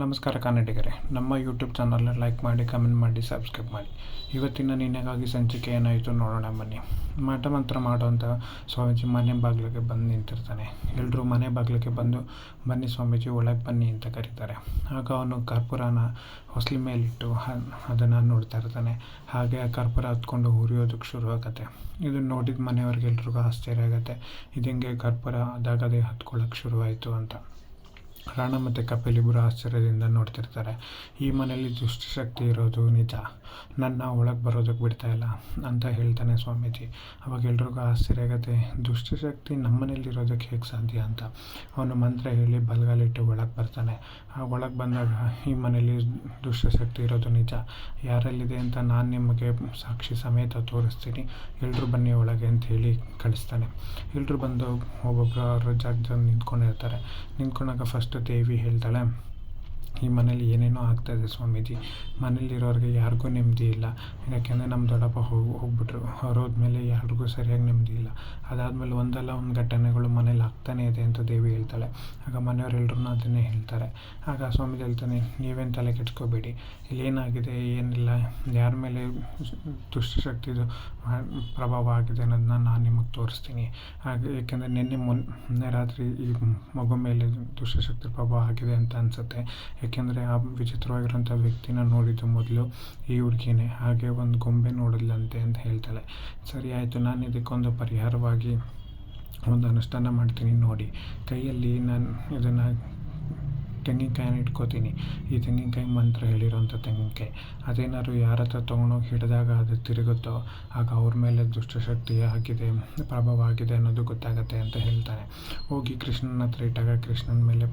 ನಮಸ್ಕಾರ ಕನ್ನಡಿಗರೇ, ನಮ್ಮ ಯೂಟ್ಯೂಬ್ ಚಾನಲ್ನ ಲೈಕ್ ಮಾಡಿ ಕಮೆಂಟ್ ಮಾಡಿ ಸಬ್ಸ್ಕ್ರೈಬ್ ಮಾಡಿ. ಇವತ್ತಿನ ನಿನ್ನೆಗಾಗಿ ಸಂಚಿಕೆ ಏನಾಯಿತು ನೋಡೋಣ ಬನ್ನಿ. ಮಠ ಮಂತ್ರ ಮಾಡುವಂಥ ಸ್ವಾಮೀಜಿ ಮನೆ ಬಾಗಿಲಿಗೆ ಬಂದು ನಿಂತಿರ್ತಾನೆ. ಎಲ್ಲರೂ ಮನೆ ಬಾಗಿಲಿಗೆ ಬಂದು, ಬನ್ನಿ ಸ್ವಾಮೀಜಿ, ಒಳಗೆ ಬನ್ನಿ ಅಂತ ಕರೀತಾರೆ. ಆಗ ಅವನು ಕರ್ಪೂರನ ಹೊಸಲಿ ಮೇಲಿಟ್ಟು ಅದನ್ನು ನೋಡ್ತಾ ಇರ್ತಾನೆ. ಹಾಗೆ ಆ ಕರ್ಪೂರ ಹತ್ಕೊಂಡು ಉರಿಯೋದಕ್ಕೆ ಶುರು ಆಗುತ್ತೆ ಇದನ್ನು ನೋಡಿದ ಮನೆಯವ್ರಿಗೆ ಎಲ್ರಿಗೂ ಆಶ್ಚರ್ಯ ಆಗುತ್ತೆ. ಇದು ಕರ್ಪೂರ ಅದಾಗದೇ ಹತ್ಕೊಳ್ಳೋಕ್ಕೆ ಶುರುವಾಯಿತು ಅಂತ. ರಾಣ ಮತ್ತು ಕಪಿಲ್ ಇಬ್ಬರು ಆಶ್ಚರ್ಯದಿಂದ ನೋಡ್ತಿರ್ತಾರೆ. ಈ ಮನೆಯಲ್ಲಿ ದುಷ್ಟಶಕ್ತಿ ಇರೋದು ನಿಜ. ನನ್ನ ಒಳಗೆ ಬರೋದಕ್ಕೆ ಬಿಡ್ತಾ ಇಲ್ಲ ಅಂತ ಹೇಳ್ತಾನೆ ಸ್ವಾಮೀಜಿ. ಅವಾಗ ಎಲ್ರಿಗೂ ಆಶ್ಚರ್ಯ ಆಗುತ್ತೆ, ದುಷ್ಟಶಕ್ತಿ ನಮ್ಮ ಮನೇಲಿ ಇರೋದಕ್ಕೆ ಹೇಗೆ ಸಾಧ್ಯ ಅಂತ. ಅವನು ಮಂತ್ರ ಹೇಳಿ ಬಲಗಾಲಿಟ್ಟು ಒಳಗೆ ಬರ್ತಾನೆ. ಆ ಒಳಗೆ ಬಂದಾಗ ಈ ಮನೇಲಿ ದುಷ್ಟಶಕ್ತಿ ಇರೋದು ನಿಜ. ಯಾರಲ್ಲಿದೆ ಅಂತ ನಾನು ನಿಮಗೆ ಸಾಕ್ಷಿ ಸಮೇತ ತೋರಿಸ್ತೀನಿ. ಎಲ್ಲರೂ ಬನ್ನಿ ಒಳಗೆ ಅಂತ ಹೇಳಿ ಕಳಿಸ್ತಾನೆ. ಎಲ್ಲರೂ ಬಂದು ಒಬ್ಬೊಬ್ಬರು ಅವ್ರ ಜಾಗದಲ್ಲಿ ನಿಂತ್ಕೊಂಡಿರ್ತಾರೆ ನಿಂತ್ಕೊಂಡಾಗ ಫಸ್ಟ್ ದೇವಿ ಹೇಳ್ತಾಳೆ ಈ ಮನೇಲಿ ಏನೇನೋ ಆಗ್ತಾಯಿದೆ ಸ್ವಾಮೀಜಿ ಮನೇಲಿರೋರಿಗೆ ಯಾರಿಗೂ ನೆಮ್ಮದಿ ಇಲ್ಲ. ಯಾಕೆಂದರೆ ನಮ್ಮ ದೊಡ್ಡಪ್ಪ ಹೋಗಿ, ಹೋಗ್ಬಿಟ್ರು. ಅವ್ರು ಹೋದ್ಮೇಲೆ ಯಾರಿಗೂ ಸರಿಯಾಗಿ ನೆಮ್ಮದಿ ಇಲ್ಲ. ಅದಾದಮೇಲೆ ಒಂದಲ್ಲ ಒಂದು ಘಟನೆಗಳು ಮನೇಲಿ ಆಗ್ತಾನೇ ಇದೆ ಅಂತ ದೇವಿ ಹೇಳ್ತಾಳೆ. ಆಗ ಮನೆಯವರೆಲ್ಲರೂ ಅದನ್ನೇ ಹೇಳ್ತಾರೆ. ಆಗ ಸ್ವಾಮೀಜಿ ಹೇಳ್ತಾನೆ, ನೀವೇನು ತಲೆ ಕೆಡ್ಸ್ಕೋಬೇಡಿ. ಇಲ್ಲಿ ಏನಾಗಿದೆ, ಏನಿಲ್ಲ. ಯಾರ ಮೇಲೆ ದುಷ್ಟಶಕ್ತಿದು ಪ್ರಭಾವ ಆಗಿದೆ ಅನ್ನೋದನ್ನ ನಾನು ನಿಮಗೆ ತೋರಿಸ್ತೀನಿ. ಹಾಗೆ ಏಕೆಂದರೆ ನಿನ್ನೆ ಮೊನ್ನೆ ರಾತ್ರಿ ಈ ಮಗು ಮೇಲೆ ದುಷ್ಟಶಕ್ತಿ ಪ್ರಭಾವ ಆಗಿದೆ ಅಂತ ಅನಿಸುತ್ತೆ. ಏಕೆಂದರೆ ಆ ವಿಚಿತ್ರವಾಗಿರೋಂಥ ವ್ಯಕ್ತಿನ ನೋಡಿದ್ದು ಮೊದಲು ಈ ಹುಡುಗಿನೇ, ಹಾಗೆ ಒಂದು ಗೊಂಬೆ ನೋಡಿದ್ಲಂತೆ ಅಂತ ಹೇಳ್ತಾಳೆ. ಸರಿ, ಆಯಿತು, ನಾನು ಇದಕ್ಕೊಂದು ಪರಿಹಾರವಾಗಿ ಒಂದು ಅನುಷ್ಠಾನ ಮಾಡ್ತೀನಿ, ನೋಡಿ. ಕೈಯಲ್ಲಿ ನಾನು ಇದನ್ನು ತೆಂಗಿನಕಾಯಿನ ಇಟ್ಕೋತೀನಿ. ಈ ತೆಂಗಿನಕಾಯಿ ಮಂತ್ರ ಹೇಳಿರೋಂಥ ತೆಂಗಿನಕಾಯಿ. ಅದೇನಾದ್ರು ಯಾರ ಹತ್ರ ತೊಗೊಂಡೋಗಿ ಹಿಡಿದಾಗ ಅದು ತಿರುಗುತ್ತೋ, ಆಗ ಅವ್ರ ಮೇಲೆ ದುಷ್ಟಶಕ್ತಿ ಆಗಿದೆ ಪ್ರಭಾವ ಆಗಿದೆ ಅನ್ನೋದು ಗೊತ್ತಾಗತ್ತೆ ಅಂತ ಹೇಳ್ತಾನೆ ಹೋಗಿ ಕೃಷ್ಣನ ಹತ್ರ ಇಟ್ಟಾಗ ಕೃಷ್ಣನ ಮೇಲೆ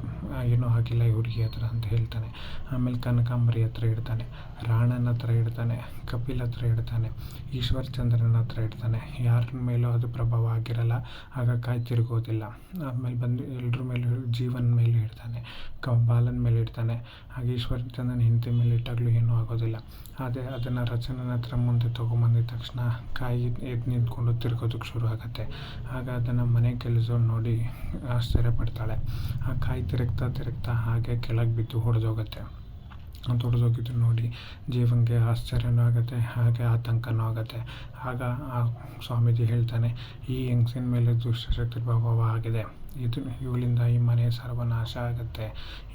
ಏನೂ ಆಗಿಲ್ಲ ಇವ್ರಿಗೆ ಹತ್ರ ಅಂತ ಹೇಳ್ತಾನೆ. ಆಮೇಲೆ ಕನಕಾಂಬರಿ ಹತ್ರ ಇಡ್ತಾನೆ. ರಾಣನ ಹತ್ರ ಇಡ್ತಾನೆ. ಕಪಿಲ್ ಹತ್ರ ಇಡ್ತಾನೆ. ಈಶ್ವರ್ ಚಂದ್ರನ ಹತ್ರ ಇಡ್ತಾನೆ. ಯಾರ ಮೇಲೂ ಅದು ಪ್ರಭಾವ ಆಗಿರಲ್ಲ. ಆಗ ಕಾಯಿ ತಿರುಗೋದಿಲ್ಲ. ಆಮೇಲೆ ಬಂದು ಎಲ್ಲರ ಮೇಲೂ ಜೀವನ ಮೇಲೆ ಇಡ್ತಾನೆ. ಕ ಬಾಲನ ಮೇಲೆ ಇಡ್ತಾನೆ ಹಾಗೆ ಈಶ್ವರ ಚಂದ್ರನ ಹೆಂಡತಿ ಮೇಲೆ ಇಟ್ಟಾಗಲೂ ಏನೂ ಆಗೋದಿಲ್ಲ. ಅದೇ ಅದನ್ನು ರಚನನ ಹತ್ರ ಮುಂದೆ ತೊಗೊಂಬಂದಿದ ತಕ್ಷಣ ಕಾಯಿ ಎದ್ದು ನಿಂತ್ಕೊಂಡು ತಿರ್ಗೋದಕ್ಕೆ ಶುರು ಆಗುತ್ತೆ. ಆಗ ಅದನ್ನು ಮನೆ ಕೆಲಸವ್ರು ನೋಡಿ ಆಶ್ಚರ್ಯ ಪಡ್ತಾಳೆ. ಆ ಕಾಯಿ ತಿರುಗ್ತಾ ತಿರುಗ್ತಾ ಹಾಗೆ ಕೆಳಗೆ ಬಿದ್ದು ಹೊಡೆದೋಗುತ್ತೆ. ಹೊಡೆದೋಗಿದ್ದು ನೋಡಿ ಜೀವನ್ಗೆ ಆಶ್ಚರ್ಯನೂ ಆಗುತ್ತೆ, ಹಾಗೆ ಆತಂಕನೂ ಆಗುತ್ತೆ. ಆಗ ಆ ಸ್ವಾಮೀಜಿ ಹೇಳ್ತಾನೆ, ಈ ಹೆಂಗಸಿನ ಮೇಲೆ ದುಷ್ಟಶಕ್ತಿ ಪ್ರಭಾವ ಆಗಿದೆ. ಇದು ಇವಳಿಂದ ಈ ಮನೆ ಸರ್ವನಾಶ ಆಗುತ್ತೆ.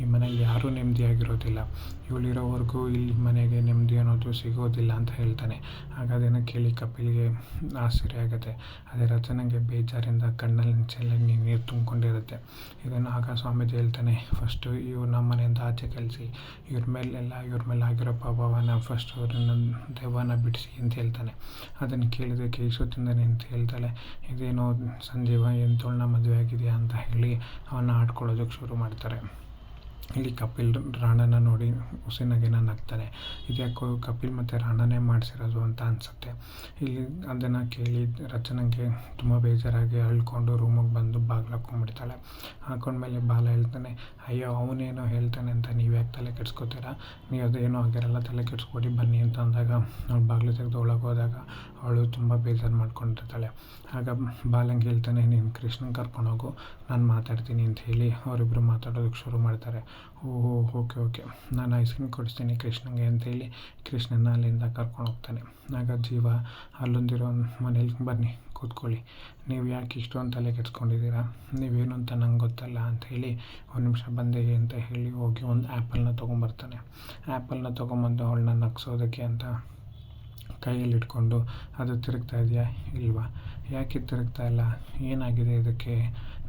ಈ ಮನೆಯಲ್ಲಿ ಯಾರೂ ನೆಮ್ಮದಿಯಾಗಿರೋದಿಲ್ಲ. ಇವಳಿರೋವರೆಗೂ ಇಲ್ಲಿ ಮನೆಗೆ ನೆಮ್ಮದಿ ಅನ್ನೋದು ಸಿಗೋದಿಲ್ಲ ಅಂತ ಹೇಳ್ತಾನೆ. ಆಗ ಅದನ್ನು ಕೇಳಿ ಕಪಿಲ್ಗೆ ಆಶ್ಚರ್ಯ ಆಗುತ್ತೆ. ಅದೇ ರಚನೆಗೆ ಬೇಜಾರಿಂದ ಕಣ್ಣಲ್ಲಿ ಚೆಲ್ಲಿ ನೀರು ತುಂಬಿಕೊಂಡಿರುತ್ತೆ. ಇದನ್ನು ಆಗ ಸ್ವಾಮೀಜಿ ಹೇಳ್ತಾನೆ, ಫಸ್ಟು ಇವ್ರು ನಮ್ಮ ಮನೆಯಿಂದ ಆಚೆ ಕಲಿಸಿ ಇವ್ರ ಮೇಲೆಲ್ಲ, ಇವ್ರ ಮೇಲೆ ಆಗಿರೋ ಪ್ರಭಾವನ ಫಸ್ಟ್ ಅವ್ರನ್ನ ದೆವ್ವನ ಬಿಡಿಸಿ ಅಂತ ಹೇಳ್ತಾನೆ. ಅದನ್ನು ಕೇಳಿದಕ್ಕೆ ಇಷ್ಟೊತ್ತಿಂದನೇ ಅಂತ ಹೇಳ್ತಾಳೆ. ಇದೇನೋ ಸಂಜೀವ ಎಂತೋಳನ್ನ ಮದುವೆ ಆಗಿದೆಯಾ ಅಂತ ಹೇಳಿ ಅವನ್ನ ಆಡ್ಕೊಳ್ಳೋದಕ್ಕೆ ಶುರು ಮಾಡ್ತಾರೆ. ಇಲ್ಲಿ ಕಪಿಲ್ ರಾಣನ ನೋಡಿ ಹುಸೇನಾಗೇನ ನಗ್ತಾನೆ ಇದ್ಯಾಕೋ ಕಪಿಲ್ ಮತ್ತು ರಾಣನೇ ಮಾಡಿಸಿರೋದು ಅಂತ ಅನಿಸುತ್ತೆ. ಇಲ್ಲಿ ಅದನ್ನು ಕೇಳಿ ರಚನೆಗೆ ತುಂಬ ಬೇಜಾರಾಗಿ ಅಳ್ಕೊಂಡು ರೂಮಿಗೆ ಬಂದು ಬಾಗಿಲು ಹಾಕ್ಕೊಂಡ್ಬಿಡ್ತಾಳೆ ಹಾಕೊಂಡ್ಮೇಲೆ ಬಾಲ ಹೇಳ್ತಾನೆ, ಅಯ್ಯೋ, ಅವನೇನೋ ಹೇಳ್ತಾನೆ ಅಂತ ನೀವು ಯಾಕೆ ತಲೆ ಕೆಡ್ಸ್ಕೊತೀರಾ? ನೀವು ಅದೇನೋ ಆಗಿರಲ್ಲ ತಲೆ ಕೆಡ್ಸ್ಕೊಡಿ, ಬನ್ನಿ ಅಂತ ಅಂದಾಗ ಅವಳು ಬಾಗಿಲು ತೆಗೆದು ಒಳಗೆ ಹೋದಾಗ ಅವಳು ತುಂಬ ಬೇಜಾರು ಮಾಡ್ಕೊಂಡಿರ್ತಾಳೆ. ಆಗ ಬಾಲಂಗೆ ಹೇಳ್ತಾನೆ, ನೀನು ಕೃಷ್ಣನ್ ಕರ್ಕೊಂಡೋಗು ನಾನು ಮಾತಾಡ್ತೀನಿ ಅಂತ ಹೇಳಿ ಅವರಿಬ್ಬರು ಮಾತಾಡೋದಕ್ಕೆ ಶುರು ಮಾಡ್ತಾರೆ. ಓಹೋ ಓಕೆ ಓಕೆ. ನಾನು ಐಸ್ ಕ್ರೀಮ್ ಕೊಡಿಸ್ತೀನಿ ಕೃಷ್ಣಂಗೆ ಅಂತೇಳಿ. ಕೃಷ್ಣನ ಅಲ್ಲಿಂದ ಕರ್ಕೊಂಡು ಹೋಗ್ತಾನೆ. ಆಗ ಜೀವ ಅಲ್ಲೊಂದಿರೋ ಮನೇಲಿ ಬನ್ನಿ, ಕೂತ್ಕೊಳ್ಳಿ. ನೀವು ಯಾಕೆ ಇಷ್ಟೊಂದು ತಲೆ ಕೆಡ್ಸ್ಕೊಂಡಿದ್ದೀರಾ? ನೀವೇನು ಅಂತ ನಂಗೆ ಗೊತ್ತಲ್ಲ ಅಂತ ಹೇಳಿ ಒಂದು ನಿಮಿಷ ಬಂದೆ ಅಂತ ಹೇಳಿ ಹೋಗಿ ಒಂದು ಆ್ಯಪಲ್ನ ತೊಗೊಂಬರ್ತಾನೆ. ಆ್ಯಪಲ್ನ ತೊಗೊಂಬಂದು ಅವಳನ್ನ ನಗ್ಸೋದಕ್ಕೆ ಅಂತ ಕೈಯಲ್ಲಿ ಇಟ್ಕೊಂಡು, ಅದು ತಿರುಗ್ತಾ ಇದೆಯಾ? ಇಲ್ವಾ? ಯಾಕೆ ತಿರುಗ್ತಾ ಇಲ್ಲ? ಏನಾಗಿದೆ ಇದಕ್ಕೆ?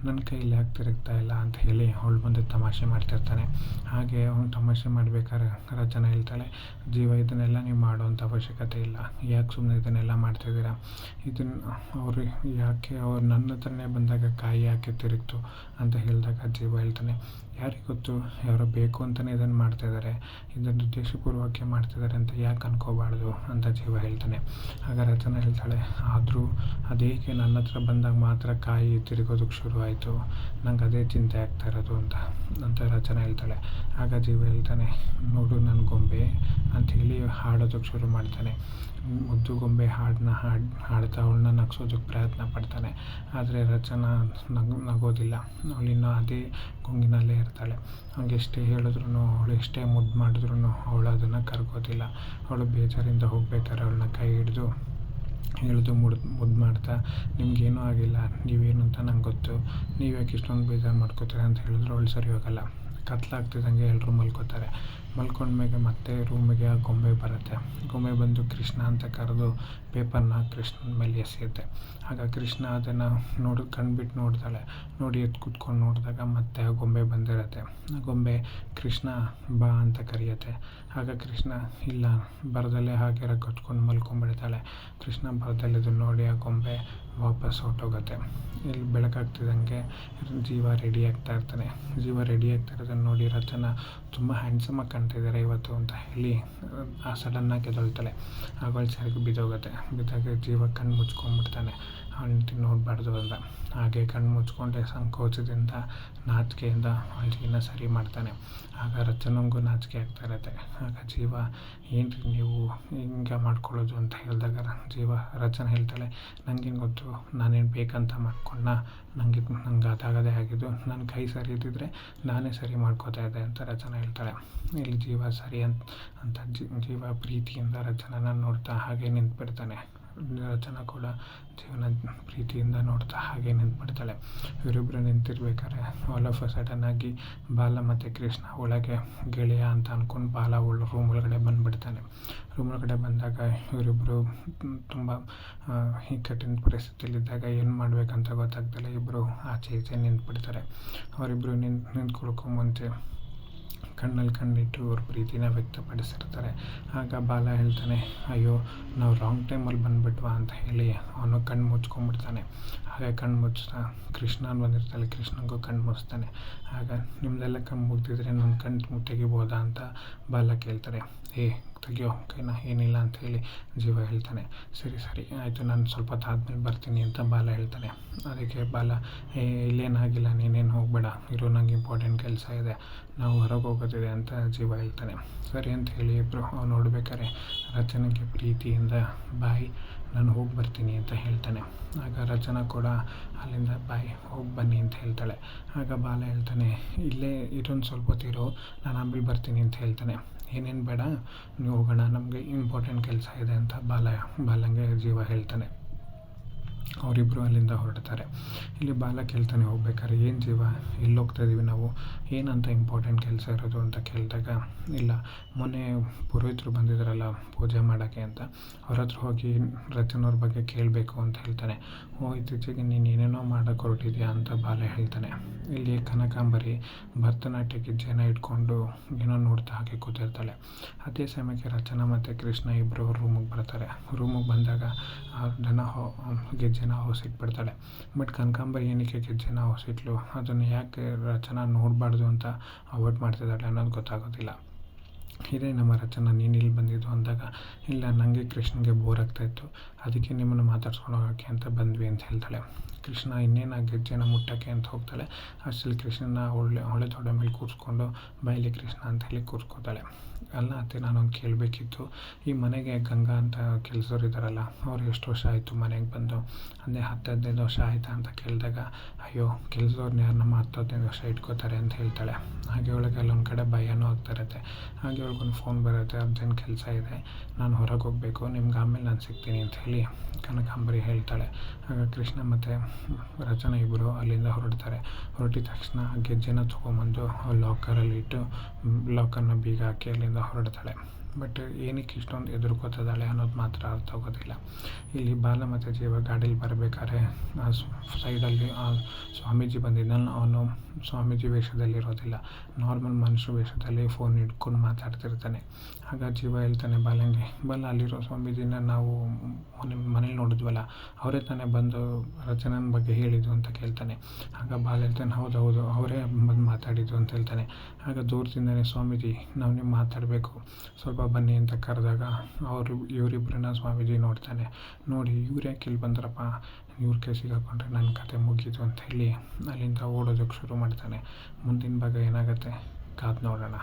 ನನ್ನ ಕೈಯಲ್ಲಿ ಯಾಕೆ ತಿರುಗ್ತಾ ಇಲ್ಲ ಅಂತ ಹೇಳಿ ಅವಳು ಬಂದು ತಮಾಷೆ ಮಾಡ್ತಿರ್ತಾನೆ. ಹಾಗೆ ಅವ್ನು ತಮಾಷೆ ಮಾಡ್ಬೇಕಾದ್ರೆ ಜನ ಹೇಳ್ತಾಳೆ, ಜೀವ, ಇದನ್ನೆಲ್ಲ ನೀವು ಮಾಡುವಂಥ ಅವಶ್ಯಕತೆ ಇಲ್ಲ. ಯಾಕೆ ಸುಮ್ಮನೆ ಇದನ್ನೆಲ್ಲ ಮಾಡ್ತಿದ್ದೀರಾ? ಇದನ್ನು ಅವರು ಯಾಕೆ, ಅವ್ರು ನನ್ನ ಹತ್ರನೇ ಬಂದಾಗ ಕಾಯಿ ಯಾಕೆ ತಿರುಗ್ತು ಅಂತ ಹೇಳಿದಾಗ ಜೀವ ಹೇಳ್ತಾನೆ ಯಾರಿಗೆ ಗೊತ್ತು? ಯಾರೋ ಬೇಕು ಅಂತಲೇ ಇದನ್ನು ಮಾಡ್ತಾಯಿದ್ದಾರೆ ಇದನ್ನು ಉದ್ದೇಶಪೂರ್ವಕ್ಕೆ ಮಾಡ್ತಿದ್ದಾರೆ ಅಂತ ಯಾಕೆ ಅನ್ಕೋಬಾರ್ದು ಅಂತ ಜೀವ ಹೇಳ್ತಾನೆ. ಆಗ ರಚನೆ ಹೇಳ್ತಾಳೆ, ಆದರೂ ಅದೇಕೆ ನನ್ನ ಹತ್ರ ಬಂದಾಗ ಮಾತ್ರ ಕಾಯಿ ತಿರುಗೋದಕ್ಕೆ ಶುರುವಾಯಿತು ನಂಗೆ ಅದೇ ಚಿಂತೆ ಆಗ್ತಾ ಇರೋದು ಅಂತ ಅಂತ ರಚನೆ ಹೇಳ್ತಾಳೆ. ಆಗ ಜೀವ ಹೇಳ್ತಾನೆ, ನೋಡು ನನ್ನ ಗೊಂಬೆ ಅಂತ ಹೇಳಿ ಹಾಡೋದಕ್ಕೆ ಶುರು ಮಾಡ್ತಾನೆ. ಮುದ್ದು ಗೊಂಬೆ ಹಾಡನ್ನ ಹಾಡು, ಹಾಡ್ತಾ ಅವಳನ್ನ ನಗ್ಸೋದಕ್ಕೆ ಪ್ರಯತ್ನ ಪಡ್ತಾನೆ. ಆದರೆ ರಚನಾ ನಗು, ನಗೋದಿಲ್ಲ. ಅವಳಿನ್ನೂ ಅದೇ ಗುಂಗಿನಲ್ಲೇ ಇರ್ತಾಳೆ. ಅವ್ನಿಗೆ ಎಷ್ಟೇ ಹೇಳಿದ್ರು ಅವಳು ಎಷ್ಟೇ ಮುದ್ದು ಮಾಡಿದ್ರು ಅವಳು ಅದನ್ನು ಕರ್ಗೋದಿಲ್ಲ. ಅವಳು ಬೇಜಾರಿಂದ ಹೋಗ್ಬೇಕಾದ್ರೆ ಅವಳನ್ನ ಕೈ ಹಿಡಿದು ಹೇಳಿದು ಮುಡ್, ಮುದ್ದು ಮಾಡ್ತಾ, ನಿಮಗೇನೂ ಆಗಿಲ್ಲ, ನೀವೇನು ಅಂತ ನಂಗೆ ಗೊತ್ತು. ನೀವು ಯಾಕೆ ಇಷ್ಟೊಂದು ಬೇಜಾರು ಮಾಡ್ಕೋತೀರ? ಅಂತ ಹೇಳಿದ್ರು, ಅವಳು ಸರಿ ಹೋಗಲ್ಲ. ಕತ್ಲಾಗ್ತಿದ್ದಂಗೆ ಎಲ್ಲರೂ ಮಲ್ಕೋತಾರೆ. ಮಲ್ಕೊಂಡ್ಮೇಲೆ ಮತ್ತೆ ರೂಮಿಗೆ ಆ ಗೊಂಬೆ ಬರುತ್ತೆ. ಗೊಂಬೆ ಬಂದು ಕೃಷ್ಣ ಅಂತ ಕರೆದು ಪೇಪರ್ನ ಕೃಷ್ಣನ ಮೇಲೆ ಎಸೆಯುತ್ತೆ. ಆಗ ಕೃಷ್ಣ ಅದನ್ನು ನೋಡಿ ಕಣ್ಬಿಟ್ಟು ನೋಡ್ತಾಳೆ. ನೋಡಿ ಎದ್ದು ಕೂತ್ಕೊಂಡು ನೋಡಿದಾಗ ಮತ್ತೆ ಆ ಗೊಂಬೆ ಬಂದಿರುತ್ತೆ. ಆ ಗೊಂಬೆ ಕೃಷ್ಣ ಬಾ ಅಂತ ಕರೆಯುತ್ತೆ. ಆಗ ಕೃಷ್ಣ, ಇಲ್ಲ, ಬರದಲ್ಲೇ ಹಾಗೆ ಕಟ್ಕೊಂಡು ಮಲ್ಕೊಂಡ್ಬಿಡ್ತಾಳೆ. ಕೃಷ್ಣ ಬರದಲ್ಲಿದ್ದು ನೋಡಿ ಆ ಗೊಂಬೆ ವಾಪಸ್ ಹೊರ್ಟೋಗುತ್ತೆ. ಇಲ್ಲಿ ಬೆಳಕಾಗ್ತಿದ್ದಂಗೆ ಜೀವ ರೆಡಿ ಆಗ್ತಾ ಇರ್ತಾನೆ ಜೀವ ರೆಡಿ ಆಗ್ತಾ ಇರೋದನ್ನು ನೋಡಿ ರಚನಾ ತುಂಬ ಹ್ಯಾಂಡ್ಸಮ್ಮಾಗಿ ಕಾಣ್ತಾ ಇದ್ದಾರೆ ಇವತ್ತು ಅಂತ ಹೇಳಿ, ಆ ಸಡನ್ನಾಗಿ ಎದ್ದೇಳ್ತಾಳೆ ಆಗ ಸರಿಗೆ ಬಿದ್ದೋಗುತ್ತೆ. ಬಿದ್ದಾಗ ಜೀವ ಕಣ್ಣು ಮುಚ್ಕೊಂಡ್ಬಿಡ್ತಾನೆ. ಹೆಂಡ್ತಿ ನೋಡಬಾರ್ದು ಅಂತ. ಹಾಗೆ ಕಣ್ಣು ಮುಚ್ಕೊಂಡೆ ಸಂಕೋಚದಿಂದ, ನಾಚಿಕೆಯಿಂದ ಅಳ್ಜಿನ ಸರಿ ಮಾಡ್ತಾನೆ. ಆಗ ರಚನಂಗೂ ನಾಚಿಕೆ ಆಗ್ತಾ ಇರುತ್ತೆ. ಆಗ ಜೀವ ಏನು ರೀ ನೀವು ಹಿಂಗೆ ಮಾಡ್ಕೊಳ್ಳೋದು? ಅಂತ ಹೇಳಿದಾಗ ಜೀವ ರಚನೆ ಹೇಳ್ತಾಳೆ ನನಗೇನು ಗೊತ್ತು? ನಾನೇನು ಬೇಕಂತ ಮಾಡ್ಕೊಂಡ ನನಗೆ ನಂಗೆ ಅದಾಗದೇ ಆಗಿದ್ದು. ನನ್ನ ಕೈ ಸರಿ ಇದ್ದಿದ್ರೆ ನಾನೇ ಸರಿ ಮಾಡ್ಕೋತಾ ಇದ್ದೆ ಅಂತ ರಚನೆ ಹೇಳ್ತಾಳೆ. ಇಲ್ಲಿ ಜೀವ ಸರಿ ಅಂತ ಅಂತ ಜೀವ ಪ್ರೀತಿಯಿಂದ ರಚನನ ನೋಡ್ತಾ ಹಾಗೆ ನಿಂತ್ಬಿಡ್ತಾನೆ. ರಚನಾ ಕೂಡ ಜೀವನ ಪ್ರೀತಿಯಿಂದ ನೋಡ್ತಾ ಹಾಗೆ ನಿಂತ್ಬಿಡ್ತಾಳೆ. ಇವರಿಬ್ಬರು ನಿಂತಿರ್ಬೇಕಾದ್ರೆ ಆಲ್ ಆಫ್ ಅ ಸಡನ್ ಆಗಿ ಬಾಲ ಮತ್ತು ಕೃಷ್ಣ ಒಳಗೆ ಗೆಳೆಯ ಅಂತ ಅಂದ್ಕೊಂಡು ಬಾಲ ಒಳ ರೂಮ್ ಒಳಗಡೆ ಬಂದುಬಿಡ್ತಾನೆ. ರೂಮ್ ಒಳಗಡೆ ಬಂದಾಗ ಇವರಿಬ್ಬರು ತುಂಬ ಕಠಿಣ ಪರಿಸ್ಥಿತಿಯಲ್ಲಿದ್ದಾಗ ಏನು ಮಾಡಬೇಕಂತ ಗೊತ್ತಾಗ್ದಲೆ ಇಬ್ಬರು ಆಚೆ ಈಚೆ ನಿಂತ್ಬಿಡ್ತಾರೆ. ಅವರಿಬ್ಬರು ನಿಂತು ನಿಂತ್ಕೊಳ್ಕೊ ಮುಂಚೆ ಕಣ್ಣಲ್ಲಿ ಕಣ್ಣಿಟ್ಟು ಅವ್ರ ಪ್ರೀತಿನ ವ್ಯಕ್ತಪಡಿಸಿರ್ತಾರೆ. ಆಗ ಬಾಲ ಹೇಳ್ತಾನೆ, ಅಯ್ಯೋ, ನಾವು ರಾಂಗ್ ಟೈಮಲ್ಲಿ ಬಂದುಬಿಟ್ವಾ? ಅಂತ ಹೇಳಿ ಅವನು ಕಣ್ಣು ಮುಚ್ಕೊಂಡ್ಬಿಡ್ತಾನೆ. ಹಾಗೆ ಕಣ್ಣು ಮುಚ್ಚಿದ ಕೃಷ್ಣ ಬಂದಿರ್ತಾನೆ ಕೃಷ್ಣಂಗೂ ಕಣ್ಣು ಮುಚ್ತಾನೆ. ಆಗ ನಿಮ್ಮದೆಲ್ಲ ಕಣ್ಣು ಮುಗ್ದಿದ್ರೆ ನನ್ನ ಕಣ್ಣು ತೆಗಿಬೋದಾ ಅಂತ ಬಾಲ ಕೇಳ್ತಾರೆ. ಏ, ತೆಗಿಯೋ ಕೈನ ಏನಿಲ್ಲ ಅಂತ ಹೇಳಿ ಜೀವ ಹೇಳ್ತಾನೆ. ಸರಿ ಸರಿ, ಆಯಿತು, ನಾನು ಸ್ವಲ್ಪ ತಾದ್ಮೇಲೆ ಬರ್ತೀನಿ ಅಂತ ಬಾಲ ಹೇಳ್ತಾನೆ. ಅದಕ್ಕೆ ಬಾಲ, ಏ, ಇಲ್ಲೇನಾಗಿಲ್ಲ, ನೀನೇನು ಹೋಗಬೇಡ, ಇರೋ ನಂಗೆ ಇಂಪಾರ್ಟೆಂಟ್ ಕೆಲಸ ಇದೆ. ನಾವು ಹೊರಗೆ ಹೋಗೋದಿದೆ ಅಂತ ಜೀವ ಹೇಳ್ತಾನೆ. ಸರಿ ಅಂತ ಹೇಳಿ ಇಬ್ಬರು ನೋಡ್ಬೇಕಾರೆ ರಚನೆಗೆ ಪ್ರೀತಿಯಿಂದ ಬಾಯಿ, ನಾನು ಹೋಗಿ ಬರ್ತೀನಿ ಅಂತ ಹೇಳ್ತಾನೆ. ಆಗ ರಚನಾ ಕೂಡ ಅಲ್ಲಿಂದ ಬಾಯ್, ಹೋಗಿ ಬನ್ನಿ ಅಂತ ಹೇಳ್ತಾಳೆ. ಆಗ ಬಾಲ ಹೇಳ್ತಾನೆ, ಇಲ್ಲೇ ಇದೊಂದು ಸ್ವಲ್ಪ ಹೊತ್ತಿರು ನಾನು ಆಮೇಲೆ ಬರ್ತೀನಿ ಅಂತ ಹೇಳ್ತಾನೆ. ಏನೇನು ಬೇಡ, ನೀವು ಹೋಗೋಣ, ನಮಗೆ ಇಂಪಾರ್ಟೆಂಟ್ ಕೆಲಸ ಇದೆ ಅಂತ ಬಾಲ, ಬಾಲಂಗೆ ಜೀವ ಹೇಳ್ತಾನೆ. ಅವರಿಬ್ಬರು ಅಲ್ಲಿಂದ ಹೊರಡ್ತಾರೆ. ಇಲ್ಲಿ ಬಾಲ ಕೇಳ್ತಾನೆ, ಹೋಗ್ಬೇಕಾದ್ರೆ ಏನು ಜೀವ ಎಲ್ಲಿ ಹೋಗ್ತಾ ಇದ್ದೀವಿ ನಾವು, ಏನಂತ ಇಂಪಾರ್ಟೆಂಟ್ ಕೆಲಸ ಇರೋದು ಅಂತ ಕೇಳಿದಾಗ, ಇಲ್ಲ, ಮೊನ್ನೆ ಪುರೋಹಿತರು ಬಂದಿದ್ದಾರಲ್ಲ ಪೂಜೆ ಮಾಡೋಕ್ಕೆ ಅಂತ, ಅವ್ರ ಹತ್ರ ಹೋಗಿ ರಚನವ್ರ ಬಗ್ಗೆ ಕೇಳಬೇಕು ಅಂತ ಹೇಳ್ತಾನೆ. ಓ, ಇತ್ತೀಚೆಗೆ ನೀನು ಏನೇನೋ ಮಾಡೋಕ್ಕೆ ಹೊರಟಿದ್ಯಾ ಅಂತ ಬಾಲ ಹೇಳ್ತಾನೆ. ಇಲ್ಲಿ ಕನಕಾಂಬರಿ, ಭರತನಾಟ್ಯಕ್ಕೆ ಜನ ಇಟ್ಕೊಂಡು ಏನೋ ನೋಡ್ತಾ ಹಾಗೆ ಕೂತಿರ್ತಾಳೆ. ಅದೇ ಸಮಯಕ್ಕೆ ರಚನಾ ಮತ್ತು ಕೃಷ್ಣ ಇಬ್ಬರು ರೂಮಿಗೆ ಬರ್ತಾರೆ. ರೂಮಿಗೆ ಬಂದಾಗ ಆ ಜನ ಹೊಸಿಟ್ಬಿಡ್ತಾಳೆ ಬಟ್ ಕನಕಾಂಬರಿ ಏನಕ್ಕೆ ಜನ ಹೊಸಿಟ್ಲು ಅದನ್ನು ಯಾಕೆ ರಚನಾ ನೋಡಬಾರ್ದು ಅಂತ ಅವಾಯ್ಡ್ ಮಾಡ್ತಿದ್ದಾಳೆ ಅನ್ನೋದು ಗೊತ್ತಾಗೋದಿಲ್ಲ. ಇದೇ ನಮ್ಮ ರಚನಾ ನೀನು ಇಲ್ಲಿ ಬಂದಿದ್ದು ಅಂದಾಗ, ಇಲ್ಲ ನನಗೆ ಕೃಷ್ಣನಿಗೆ ಬೋರ್ ಆಗ್ತಾಯಿತ್ತು ಅದಕ್ಕೆ ನಿಮ್ಮನ್ನು ಮಾತಾಡ್ಸ್ಕೊಂಡು ಹೋಗೋಕ್ಕೆ ಅಂತ ಬಂದ್ವಿ ಅಂತ ಹೇಳ್ತಾಳೆ. ಕೃಷ್ಣ ಇನ್ನೇನು ಗೆಜ್ಜೆನ ಮುಟ್ಟೋಕ್ಕೆ ಅಂತ ಹೋಗ್ತಾಳೆ. ಅಷ್ಟಲ್ಲಿ ಕೃಷ್ಣನ ಒಳ್ಳೆ ಹೊಳೆ ತೊಡೆ ಮೇಲೆ ಕೂರಿಸ್ಕೊಂಡು ಬಯಲಿ ಕೃಷ್ಣ ಅಂತ ಹೇಳಿ ಕೂರಿಸ್ಕೊತಾಳೆ. ಅಲ್ಲ ಅತ್ತೆ, ನಾನೊಂದು ಕೇಳಬೇಕಿತ್ತು. ಈ ಮನೆಗೆ ಗಂಗಾ ಅಂತ ಕೆಲಸವ್ರು ಇದ್ದಾರಲ್ಲ, ಅವ್ರು ಎಷ್ಟು ವರ್ಷ ಆಯಿತು ಮನೆಗೆ ಬಂದು? ಅಂದರೆ ಹತ್ತು ಹದಿನೈದು ವರ್ಷ ಆಯಿತಾ ಅಂತ ಕೇಳಿದಾಗ, ಅಯ್ಯೋ ಕೆಲಸದವ್ರನ್ನ ಯಾರು ನಮ್ಮ ಹತ್ತು ಹದಿನೈದು ವರ್ಷ ಇಟ್ಕೋತಾರೆ ಅಂತ ಹೇಳ್ತಾಳೆ. ಹಾಗೆ ಒಳಗೆ ಅಲ್ಲೊಂದು ಕಡೆ ಭಯನೂ ಆಗ್ತಾ ಇರುತ್ತೆ. ಹಾಗೆ ಒಳಗೊಂದು ಫೋನ್ ಬರುತ್ತೆ ಅರ್ಜೆಂಟ್ ಕೆಲಸ ಇದೆ, ನಾನು ಹೊರಗೆ ಹೋಗಬೇಕು, ನಿಮ್ಗೆ ಆಮೇಲೆ ನಾನು ಸಿಗ್ತೀನಿ ಅಂತ ಹೇಳಿ ಕನಕಾಂಬರಿ ಹೇಳ್ತಾಳೆ. ಆಗ ಕೃಷ್ಣ ಮತ್ತು ರಚನಾ ಇಬ್ಬರು ಅಲ್ಲಿಂದ ಹೊರಡ್ತಾರೆ. ಹೊರಟಿದ ತಕ್ಷಣ ಗೆಜ್ಜೆನ ತೊಗೊಂಬಂದು ಲಾಕರಲ್ಲಿ ಇಟ್ಟು ಲಾಕರ್ನ ಬೀಗ ಹಾಕಿ ಅಲ್ಲಿಂದ ಹೊರಡ್ತಾಳೆ. ಬಟ್ ಏನಕ್ಕೆ ಇಷ್ಟೊಂದು ಎದುರ್ಕೋತಿದ್ದಾಳೆ ಅನ್ನೋದು ಮಾತ್ರ ಅರ್ಥ ಆಗೋದಿಲ್ಲ. ಇಲ್ಲಿ ಬಾಲ ಮತ್ತು ಜೀವ ಗಾಡೀಲಿ ಬರಬೇಕಾದ್ರೆ, ಆ ಸೈಡಲ್ಲಿ ಆ ಸ್ವಾಮೀಜಿ ಬಂದಿದ್ದಾನೆ. ಅವನು ಸ್ವಾಮೀಜಿ ವೇಷದಲ್ಲಿ ಇರೋದಿಲ್ಲ. ನಾರ್ಮಲ್ ಮನುಷ್ಯ ವೇಷದಲ್ಲಿ ಫೋನ್ ಹಿಡ್ಕೊಂಡು ಮಾತಾಡ್ತಿರ್ತಾನೆ. ಆಗ ಜೀವ ಹೇಳ್ತಾನೆ, ಬಾಲಂಗೆ ಬಲ್ಲ ಅಲ್ಲಿರೋ ಸ್ವಾಮೀಜಿನ ನಾವು ಮನೆ, ಮನೇಲಿ ನೋಡಿದ್ವಲ್ಲ, ಅವರೇ ತಾನೇ ಬಂದು ರಚನನ ಬಗ್ಗೆ ಹೇಳಿದ್ದು ಅಂತ ಕೇಳ್ತಾನೆ. ಆಗ ಬಾಲ ಹೇಳ್ತಾನೆ, ಹೌದು ಹೌದು, ಅವರೇ ಬಂದು ಮಾತಾಡಿದ್ದು ಅಂತ ಹೇಳ್ತಾನೆ. ಆಗ ದೂರದಿಂದಲೇ ಸ್ವಾಮೀಜಿ, ನಾವು ನೀವು ಮಾತಾಡಬೇಕು. ಸ್ವಲ್ಪ ಬನ್ನಿ ಅಂತ ಕರೆದಾಗ ಅವರು ಇವರಿಬ್ಬರನ್ನ ಸ್ವಾಮೀಜಿ ನೋಡ್ತಾನೆ. ನೋಡಿ ಇವ್ರು ಯಾಕೆ ಇಲ್ಲಿ ಬಂದ್ರಪ್ಪ? ಇವ್ರ ಕೈ ಸಿಗಾಕೊಂಡ್ರೆ ನನ್ನ ಕತೆ ಮುಗೀತು ಅಂತ ಹೇಳಿ ಅಲ್ಲಿಂದ ಓಡೋದಕ್ಕೆ ಶುರು ಮಾಡ್ತಾನೆ. ಮುಂದಿನ ಭಾಗ ಏನಾಗುತ್ತೆ ಕಾದು ನೋಡೋಣ.